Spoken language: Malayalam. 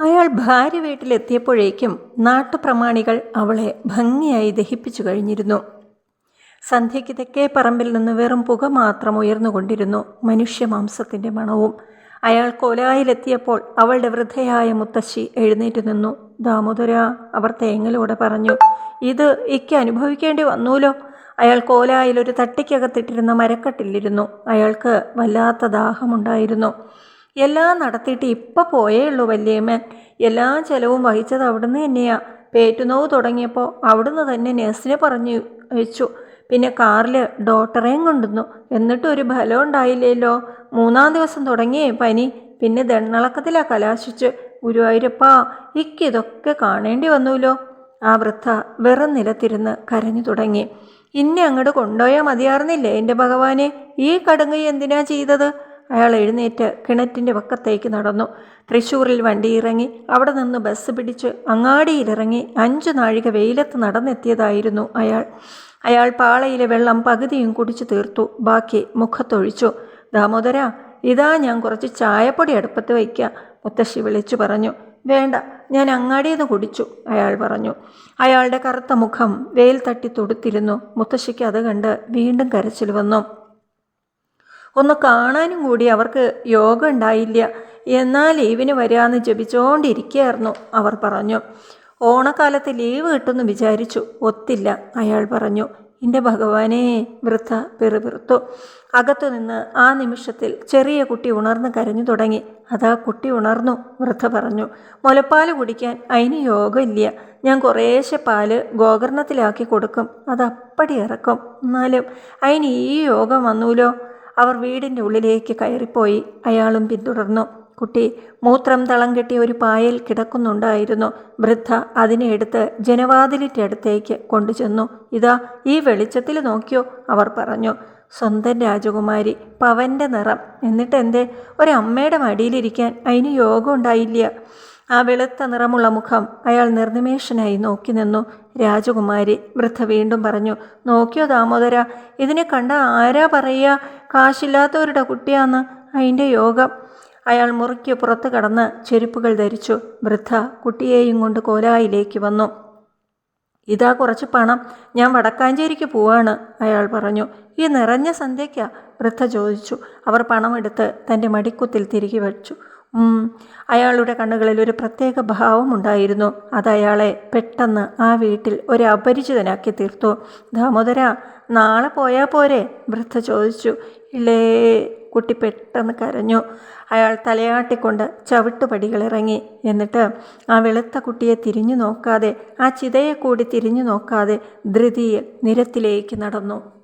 അയാൾ ഭാര്യ വീട്ടിലെത്തിയപ്പോഴേക്കും നാട്ടുപ്രമാണികൾ അവളെ ഭംഗിയായി ദഹിപ്പിച്ചു കഴിഞ്ഞിരുന്നു. സന്ധ്യയ്ക്ക് തെക്കേ പറമ്പിൽ നിന്ന് വെറും പുക മാത്രം ഉയർന്നുകൊണ്ടിരുന്നു മനുഷ്യമാംസത്തിന്റെ മണവും. അയാൾ കോലായിലെത്തിയപ്പോൾ അവളുടെ വൃദ്ധയായ മുത്തശ്ശി എഴുന്നേറ്റ് നിന്നു. ദാമോദര അവർ തേങ്ങലോടെ പറഞ്ഞു ഇത് ഇക്ക് അനുഭവിക്കേണ്ടി വന്നൂലോ? അയാൾ കോലായിൽ ഒരു തട്ടിക്കകത്തിട്ടിരുന്ന മരക്കട്ടിലിരുന്നു. അയാൾക്ക് വല്ലാത്ത ദാഹമുണ്ടായിരുന്നു. എല്ലാം നടത്തിയിട്ട് ഇപ്പം പോയേ ഉള്ളൂ വല്യമ്മൻ എല്ലാ ചെലവും വഹിച്ചത് അവിടുന്ന് തന്നെയാ. പേറ്റുനോവ് തുടങ്ങിയപ്പോൾ അവിടുന്ന് തന്നെ നഴ്സിനെ പറഞ്ഞു വെച്ചു. പിന്നെ കാറിൽ ഡോക്ടറേയും കൊണ്ടുവന്നു. എന്നിട്ടും ഒരു ഫലം ഉണ്ടായില്ലല്ലോ മൂന്നാം ദിവസം തുടങ്ങിയേ പനി. പിന്നെ ദണ്ണളക്കത്തിലാ കലാശിച്ച്. ഗുരുവായൂരപ്പാ ഇക്കിതൊക്കെ കാണേണ്ടി വന്നൂലോ? ആ വൃദ്ധ വെറും നിലത്തിരുന്ന് കരഞ്ഞു തുടങ്ങി. ഇന്നെ അങ്ങോട്ട് കൊണ്ടുപോയാൽ മതിയാർന്നില്ലേ എന്റെ ഭഗവാനെ? ഈ കടങ്ങ് എന്തിനാ ചെയ്തത്? അയാൾ എഴുന്നേറ്റ് കിണറ്റിന്റെ പക്കത്തേക്ക് നടന്നു. തൃശ്ശൂരിൽ വണ്ടി ഇറങ്ങി അവിടെ നിന്ന് ബസ് പിടിച്ച് അങ്ങാടിയിലിറങ്ങി അഞ്ചു നാഴിക വെയിലത്ത് നടന്നെത്തിയതായിരുന്നു അയാൾ. അയാൾ പാളയിലെ വെള്ളം പകുതിയും കുടിച്ചു തീർത്തു. ബാക്കി മുഖത്തൊഴിച്ചു. ദാമോദര ഇതാ ഞാൻ കുറച്ച് ചായപ്പൊടി അടുപ്പത്ത് വയ്ക്കുക മുത്തശ്ശി വിളിച്ചു പറഞ്ഞു. വേണ്ട ഞാൻ അങ്ങാടിയിൽ നിന്ന് കുടിച്ചു അയാൾ പറഞ്ഞു. അയാളുടെ കറുത്ത മുഖം വെയിൽ തട്ടി തൊടുത്തിരുന്നു. മുത്തശ്ശിക്ക് അത് കണ്ട് വീണ്ടും കരച്ചിൽ വന്നു. ഒന്ന് കാണാനും കൂടി അവർക്ക് യോഗ ഉണ്ടായില്ല. എന്നാൽ ലീവിന് വരാമെന്ന് ജപിച്ചുകൊണ്ടിരിക്കുകയായിരുന്നു അവർ പറഞ്ഞു ഓണക്കാലത്ത് ലീവ് കിട്ടുമെന്ന് വിചാരിച്ചു. ഒത്തില്ല അയാൾ പറഞ്ഞു. എന്റെ ഭഗവാനെ വൃദ്ധ പിറുപിറുത്തു. അകത്തുനിന്ന് ആ നിമിഷത്തിൽ ചെറിയ കുട്ടി ഉണർന്ന് കരഞ്ഞു തുടങ്ങി. അതാ കുട്ടി ഉണർന്നു വൃദ്ധ പറഞ്ഞു. മുലപ്പാൽ കുടിക്കാൻ അതിന് യോഗമില്ല. ഞാൻ കുറേശ്ശെ പാൽ ഗോകർണത്തിലാക്കി കൊടുക്കും. അത് അപ്പടി ഇറക്കും. എന്നാലും അതിന് ഈ യോഗം വന്നൂലോ? അവർ വീടിന്റെ ഉള്ളിലേക്ക് കയറിപ്പോയി. അയാളും പിന്തുടർന്നു. കുട്ടി മൂത്രം തളം കെട്ടി ഒരു പായൽ കിടക്കുന്നുണ്ടായിരുന്നു. വൃദ്ധ അതിനെ എടുത്ത് ജനവാതിലിന്റെ അടുത്തേക്ക് കൊണ്ടുചെന്നു. ഇതാ ഈ വെളിച്ചത്തിൽ നോക്കിയോ അവർ പറഞ്ഞു. സ്വന്തം രാജകുമാരി പവന്റെ നിറം. എന്നിട്ട് എന്തേ ഒരമ്മയുടെ മടിയിലിരിക്കാൻ അതിന് യോഗം ഉണ്ടായില്ല. ആ വെളുത്ത നിറമുള്ള മുഖം അയാൾ നിർനിമേഷനായി നോക്കി നിന്നു. രാജകുമാരി വൃദ്ധ വീണ്ടും പറഞ്ഞു നോക്കിയോ ദാമോദര ഇതിനെ കണ്ട ആരാ പറയുക? കാശില്ലാത്തവരുടെ കുട്ടിയാന്ന്. അതിന്റെ യോഗം. അയാൾ മുറുക്കി പുറത്ത് കടന്ന് ചെരുപ്പുകൾ ധരിച്ചു. വൃദ്ധ കുട്ടിയെയും കൊണ്ട് കോലായിലേക്ക് വന്നു. ഇതാ കുറച്ച് പണം. ഞാൻ വടക്കാഞ്ചേരിക്ക് പോവാണ് അയാൾ പറഞ്ഞു. ഈ നിറഞ്ഞ സന്ധ്യയ്ക്കാ? വൃദ്ധ ചോദിച്ചു. അവർ പണമെടുത്ത് തന്റെ മടിക്കുത്തിൽ തിരികെ വച്ചു. അയാളുടെ കണ്ണുകളിൽ ഒരു പ്രത്യേക ഭാവമുണ്ടായിരുന്നു അത് അയാളെ പെട്ടെന്ന് ആ വീട്ടിൽ ഒരു അപരിചിതനാക്കി തീർത്തു. ദാമോദര നാളെ പോയാൽ പോരെ? വൃദ്ധ ചോദിച്ചു. ഇല്ലേ കുട്ടി പെട്ടെന്ന് കരഞ്ഞു. അയാൾ തലയാട്ടിക്കൊണ്ട് ചവിട്ടുപടികളിറങ്ങി എന്നിട്ട് ആ വെളുത്ത കുട്ടിയെ തിരിഞ്ഞു നോക്കാതെ ആ ചിതയെ കൂടി തിരിഞ്ഞു നോക്കാതെ ധൃതിയിൽ നിരത്തിലേക്ക് നടന്നു.